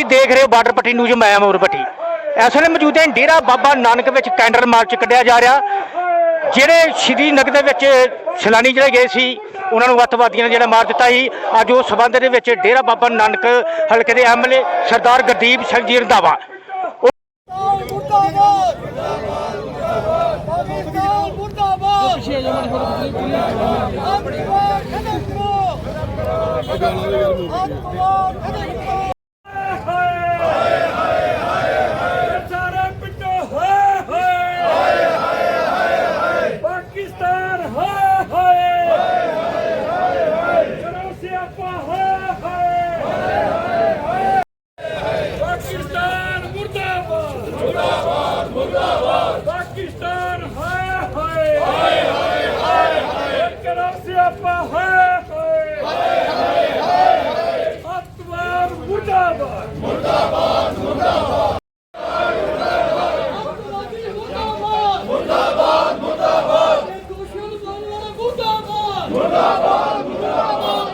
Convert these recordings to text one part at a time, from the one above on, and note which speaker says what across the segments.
Speaker 1: ਤੁਸੀਂ ਦੇਖ ਰਹੇ ਹੋ ਬਾਰਡਰ ਪੱਟੀ ਨਿਊਜ਼, ਮੈਂ ਅਮਰ ਪੱਟੀ। ਇਸ ਵੇਲੇ ਮੌਜੂਦ ਹਾਂ ਡੇਰਾ ਬਾਬਾ ਨਾਨਕ ਵਿੱਚ ਕੈਂਡਲ ਮਾਰਚ ਕੱਢਿਆ ਜਾ ਰਿਹਾ। ਜਿਹੜੇ ਸ਼੍ਰੀ ਨਗਰ ਦੇ ਵਿੱਚ ਸੈਲਾਨੀ ਜਿਹੜੇ ਗਏ ਸੀ, ਉਹਨਾਂ ਨੂੰ ਅੱਤਵਾਦੀਆਂ ਨੇ ਜਿਹੜਾ ਮਾਰ ਦਿੱਤਾ ਸੀ। ਅੱਜ ਉਸ ਸਬੰਧ ਦੇ ਵਿੱਚ ਡੇਰਾ ਬਾਬਾ ਨਾਨਕ ਹਲਕੇ ਦੇ ਐਮਐਲਏ ਸਰਦਾਰ ਗੁਰਦੀਪ ਸਿੰਘ ਜੀ ਰੰਧਾਵਾ।
Speaker 2: ਮੁਰਦਾਬਾਦ! ਪਾਕਿਸਤਾਨ ਮੁਰਦਾਬਾਦ
Speaker 3: ਮੁਰਦਾਬਾਦ ਮੁਰਦਾਬਾਦ ਪਾਕਿਸਤਾਨ ਹਾਏ ਹਾਏ ਹਾਏ ਹਾਏ ਹਾਏ ਚਲੋ ਸਿਆਪਾ ਹਾਏ ਹਾਏ ਹਾਏ ਅੱਤਵਾਦ ਮੁਰਦਾਬਾਦ
Speaker 2: ਮੁਰਦਾਬਾਦ ਮੁਰਦਾਬਾਦ ਮੁਰਦਾਬਾਦ ਦੁਸ਼ਮਣ ਬਣਨਾ ਮੁਰਦਾਬਾਦ ਮੁਰਦਾਬਾਦ ਮੁਰਦਾਬਾਦ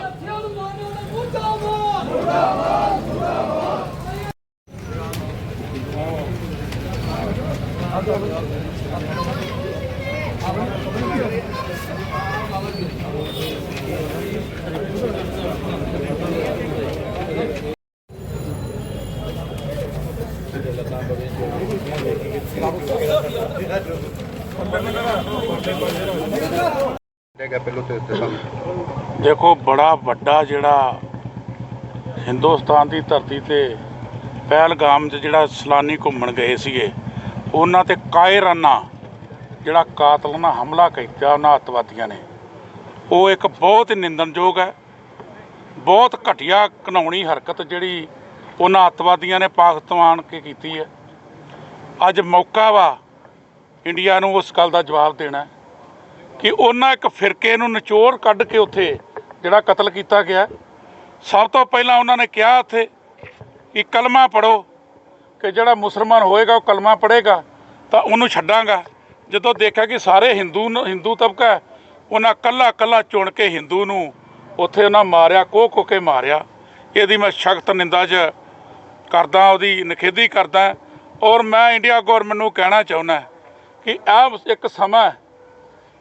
Speaker 2: ਮੁਰਦਾਬਾਦ ਮੁਰਦਾਬਾਦ
Speaker 4: ਦੇਖੋ, ਬੜਾ ਵੱਡਾ ਜਿਹੜਾ ਹਿੰਦੁਸਤਾਨ ਦੀ ਧਰਤੀ ਤੇ ਪਹਿਲਗਾਮ 'ਚ ਜਿਹੜਾ ਸਲਾਨੀ ਘੁੰਮਣ ਗਏ ਸੀਗੇ ਉਹਨਾਂ ਤੇ ਕਾਇਰਾਨਾ ਜਿਹੜਾ ਕਾਤਲਾਨਾ ਹਮਲਾ ਕੀਤਾ, ਉਹਨਾਂ ਅੱਤਵਾਦੀਆਂ ਨੇ। ਉਹ ਇੱਕ ਬਹੁਤ ਹੀ ਨਿੰਦਣਯੋਗ ਹੈ। ਬਹੁਤ ਘਟੀਆ ਘਿਨਾਉਣੀ ਹਰਕਤ ਜਿਹੜੀ ਉਹਨਾਂ ਅੱਤਵਾਦੀਆਂ ਨੇ ਪਾਕਿਸਤਾਨ ਕੇ ਕੀਤੀ ਹੈ। ਅੱਜ ਮੌਕਾ ਵਾ ਇੰਡੀਆ ਨੂੰ ਉਸ ਗੱਲ ਦਾ ਜਵਾਬ ਦੇਣਾ ਕਿ ਉਹਨਾਂ ਇੱਕ ਫਿਰਕੇ ਨੂੰ ਨਿਚੋੜ ਕੱਢ ਕੇ ਉੱਥੇ ਜਿਹੜਾ ਕਤਲ ਕੀਤਾ ਗਿਆ ਸਭ ਤੋਂ ਪਹਿਲਾਂ ਉਹਨਾਂ ਨੇ ਕਿਹਾ ਉੱਥੇ ਕਿ ਕਲਮਾ ਪੜੋ ਕਿ ਜਿਹੜਾ ਮੁਸਲਮਾਨ ਹੋਏਗਾ ਉਹ ਕਲਮਾ ਪੜੇਗਾ ਤਾਂ ਉਹਨੂੰ ਛੱਡਾਂਗਾ। ਜਦੋਂ ਦੇਖਿਆ ਕਿ ਸਾਰੇ ਹਿੰਦੂ ਨੂੰ- ਹਿੰਦੂ ਤਬਕਾ ਉਹਨਾਂ ਕੱਲਾ ਕੱਲਾ ਚੁਣ ਕੇ ਹਿੰਦੂ ਨੂੰ ਉੱਥੇ ਉਹਨਾਂ ਮਾਰਿਆ ਕੋਹ ਕੋ ਕੇ ਮਾਰਿਆ। ਇਹਦੀ ਮੈਂ ਸਖਤ ਨਿੰਦਾ 'ਚ ਕਰਦਾ, ਉਹਦੀ ਨਿਖੇਧੀ ਕਰਦਾ। ਔਰ ਮੈਂ ਇੰਡੀਆ ਗਵਰਨਮੈਂਟ ਨੂੰ ਕਹਿਣਾ ਚਾਹੁੰਦਾ ਕਿ ਆਹ ਇੱਕ ਸਮਾਂ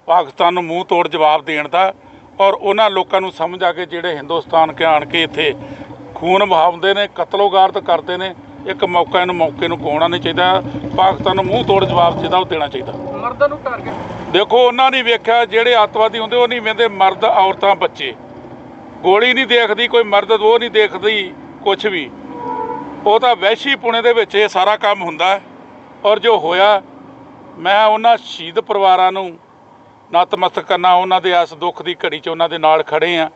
Speaker 4: ਪਾਕਿਸਤਾਨ ਨੂੰ ਮੂੰਹ ਤੋੜ ਜਵਾਬ ਦੇਣ ਦਾ। ਔਰ ਉਹਨਾਂ ਲੋਕਾਂ ਨੂੰ ਸਮਝ ਆ ਕੇ ਜਿਹੜੇ ਹਿੰਦੁਸਤਾਨ ਕੇ ਆਣ ਕੇ ਇੱਥੇ ਖੂਨ ਵਹਾਉਂਦੇ ਨੇ, ਕਤਲੋਗਾਰਤ ਕਰਦੇ ਨੇ ਇੱਕ ਮੌਕਾ ਇਹਨੂੰ ਮੌਕੇ ਨੂੰ ਗਵਾਉਣਾ ਨਹੀਂ ਚਾਹੀਦਾ ਪਾਕਿਸਤਾਨ ਨੂੰ ਮੂੰਹ ਤੋੜ ਜਵਾਬ ਜਿਹਦਾ ਉਹ ਦੇਣਾ ਚਾਹੀਦਾ।
Speaker 1: ਮਰਦਾਂ ਨੂੰ ਟਾਰਗੇਟ
Speaker 4: ਦੇਖੋ ਉਹਨਾਂ ਨੇ ਵੇਖਿਆ ਜਿਹੜੇ ਅੱਤਵਾਦੀ ਹੁੰਦੇ ਉਹ ਨਹੀਂ ਵੇਂਦੇ ਮਰਦ ਔਰਤਾਂ ਬੱਚੇ। ਗੋਲੀ ਨਹੀਂ ਦੇਖਦੀ ਕੋਈ ਮਰਦ ਉਹ ਨਹੀਂ ਦੇਖਦੀ ਕੁਝ ਵੀ। ਉਹ ਤਾਂ ਵਹਿਸ਼ੀ ਪੁਣੇ ਦੇ ਵਿੱਚ ਇਹ ਸਾਰਾ ਕੰਮ ਹੁੰਦਾ। ਔਰ ਜੋ ਹੋਇਆ ਮੈਂ ਉਹਨਾਂ ਸ਼ਹੀਦ ਪਰਿਵਾਰਾਂ ਨੂੰ ਨਤਮਸਤਕ ਕਰਨਾ ਉਹਨਾਂ ਦੇ ਇਸ ਦੁੱਖ ਦੀ ਘੜੀ 'ਚ ਉਹਨਾਂ ਦੇ ਨਾਲ ਖੜੇ ਆ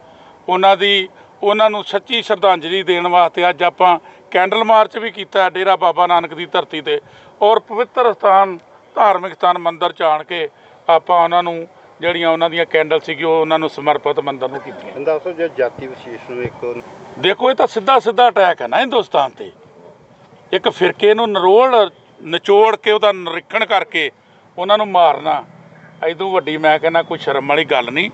Speaker 4: ਉਹਨਾਂ ਦੀ ਉਹਨਾਂ ਨੂੰ ਸੱਚੀ ਸ਼ਰਧਾਂਜਲੀ ਦੇਣ ਵਾਸਤੇ ਅੱਜ ਆਪਾਂ ਕੈਂਡਲ ਮਾਰਚ ਵੀ ਕੀਤਾ ਡੇਰਾ ਬਾਬਾ ਨਾਨਕ ਦੀ ਧਰਤੀ ਤੇ। ਔਰ ਪਵਿੱਤਰ ਸਥਾਨ ਧਾਰਮਿਕ ਸਥਾਨ ਮੰਦਿਰ 'ਚ ਆਣ ਕੇ ਆਪਾਂ ਉਹਨਾਂ ਨੂੰ ਜਿਹੜੀਆਂ ਉਹਨਾਂ ਦੀਆਂ ਕੈਂਡਲ ਸੀਗੀ ਉਹ ਉਹਨਾਂ ਨੂੰ ਸਮਰਪਿਤ ਮੰਦਿਰ ਨੂੰ ਕੀਤੀਆਂ।
Speaker 5: ਦੱਸੋ ਜੇ ਜਾਤੀ ਵਿਸ਼ੇਸ਼ ਨੂੰ ਇੱਕ
Speaker 4: ਦੇਖੋ ਇਹ ਤਾਂ ਸਿੱਧਾ ਸਿੱਧਾ ਅਟੈਕ ਹੈ ਨਾ ਹਿੰਦੁਸਤਾਨ ਤੇ। ਇੱਕ ਫਿਰਕੇ ਨੂੰ ਨਰੋੜ ਨਿਚੋੜ ਕੇ ਉਹਦਾ ਨਿਰੀਖਣ ਕਰਕੇ ਉਹਨਾਂ ਨੂੰ ਮਾਰਨਾ। ਐਦੋਂ ਵੱਡੀ ਮੈਂ ਕਹਿੰਦਾ ਕੋਈ ਸ਼ਰਮ ਵਾਲੀ ਗੱਲ ਨਹੀਂ।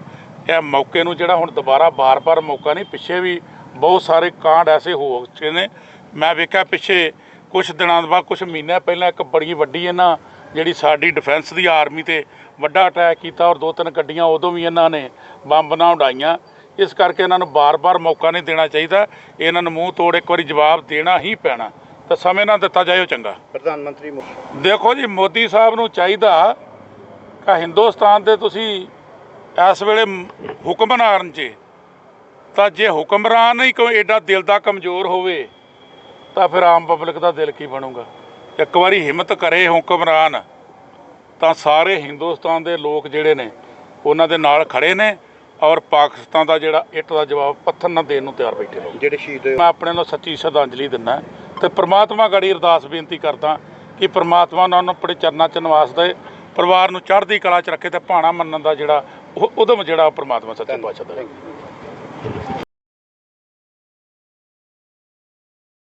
Speaker 4: ਇਹ ਮੌਕੇ ਨੂੰ ਜਿਹੜਾ ਹੁਣ ਦੁਬਾਰਾ ਬਾਰ-ਬਾਰ ਮੌਕਾ ਨਹੀਂ ਪਿੱਛੇ ਵੀ ਬਹੁਤ ਸਾਰੇ ਕਾਂਡ ਐਸੇ ਹੋ ਚੁੱਕੇ ਨੇ। ਮੈਂ ਵੇਖਿਆ ਪਿੱਛੇ ਕੁਝ ਦਿਨਾਂ ਬਾਅਦ ਕੁਝ ਮਹੀਨਿਆਂ ਪਹਿਲਾਂ ਇੱਕ ਬੜੀ ਵੱਡੀ ਇਹਨਾਂ ਜਿਹੜੀ ਸਾਡੀ ਡਿਫੈਂਸ ਦੀ ਆਰਮੀ ਤੇ ਵੱਡਾ ਅਟੈਕ ਕੀਤਾ ਔਰ ਦੋ ਤਿੰਨ ਗੱਡੀਆਂ ਉਦੋਂ ਵੀ ਇਹਨਾਂ ਨੇ ਬੰਬ ਨਾਲ ਉਡਾਈਆਂ। ਇਸ ਕਰਕੇ ਇਹਨਾਂ ਨੂੰ ਬਾਰ-ਬਾਰ ਮੌਕਾ ਨਹੀਂ ਦੇਣਾ ਚਾਹੀਦਾ। ਇਹਨਾਂ ਨੂੰ ਮੂੰਹ ਤੋੜ ਇੱਕ ਵਾਰੀ ਜਵਾਬ ਦੇਣਾ ਹੀ ਪੈਣਾ। ਤਾਂ ਸਮੇਂ ਨਾਲ ਦਿੱਤਾ ਜਾਏ ਉਹ ਚੰਗਾ।
Speaker 5: ਪ੍ਰਧਾਨ ਮੰਤਰੀ
Speaker 4: ਦੇਖੋ ਜੀ ਮੋਦੀ ਸਾਹਿਬ ਨੂੰ ਚਾਹੀਦਾ ਕਿ ਹਿੰਦੁਸਤਾਨ ਦੇ ਤੁਸੀਂ ਇਸ ਵੇਲੇ ਹੁਕਮਰਾਨ 'ਚ ਤਾਂ ਜੇ ਹੁਕਮਰਾਨ ਹੀ ਕੋਈ ਐਡਾ ਦਿਲ ਦਾ ਕਮਜ਼ੋਰ ਹੋਵੇ ਤਾਂ ਫਿਰ ਆਮ ਪਬਲਿਕ ਦਾ ਦਿਲ ਕੀ ਬਣੂਗਾ? ਇੱਕ ਵਾਰੀ ਹਿੰਮਤ ਕਰੇ ਹੁਕਮਰਾਨ ਤਾਂ ਸਾਰੇ ਹਿੰਦੁਸਤਾਨ ਦੇ ਲੋਕ ਜਿਹੜੇ ਨੇ ਉਹਨਾਂ ਦੇ ਨਾਲ ਖੜੇ ਨੇ ਔਰ ਪਾਕਿਸਤਾਨ ਦਾ ਜਿਹੜਾ ਇੱਟ ਦਾ ਜਵਾਬ ਪੱਥਰ ਨਾਲ ਦੇਣ ਨੂੰ ਤਿਆਰ ਬੈਠੇ ਨੇ।
Speaker 5: ਜਿਹੜੇ ਸ਼ਹੀਦ
Speaker 4: ਮੈਂ ਆਪਣੇ ਨੂੰ ਸੱਚੀ ਸ਼ਰਧਾਂਜਲੀ ਦਿੰਦਾ ਤੇ ਪ੍ਰਮਾਤਮਾ ਗੜੀ ਅਰਦਾਸ ਬੇਨਤੀ ਕਰਦਾ ਕਿ ਪ੍ਰਮਾਤਮਾ ਉਹਨਾਂ ਨੂੰ ਆਪਣੇ ਚਰਨਾਂ 'ਚ ਨਿਵਾਸ ਦੇ ਪਰਿਵਾਰ ਨੂੰ ਚੜ੍ਹਦੀ ਕਲਾ 'ਚ ਰੱਖੇ ਤੇ ਭਾਣਾ ਮੰਨਣ ਦਾ ਜਿਹੜਾ ਉਦਮ ਜਿਹੜਾ ਉਹ ਪ੍ਰਮਾਤਮਾ ਸੱਚੇ ਪਾਤਸ਼ਾਹ ਦਾ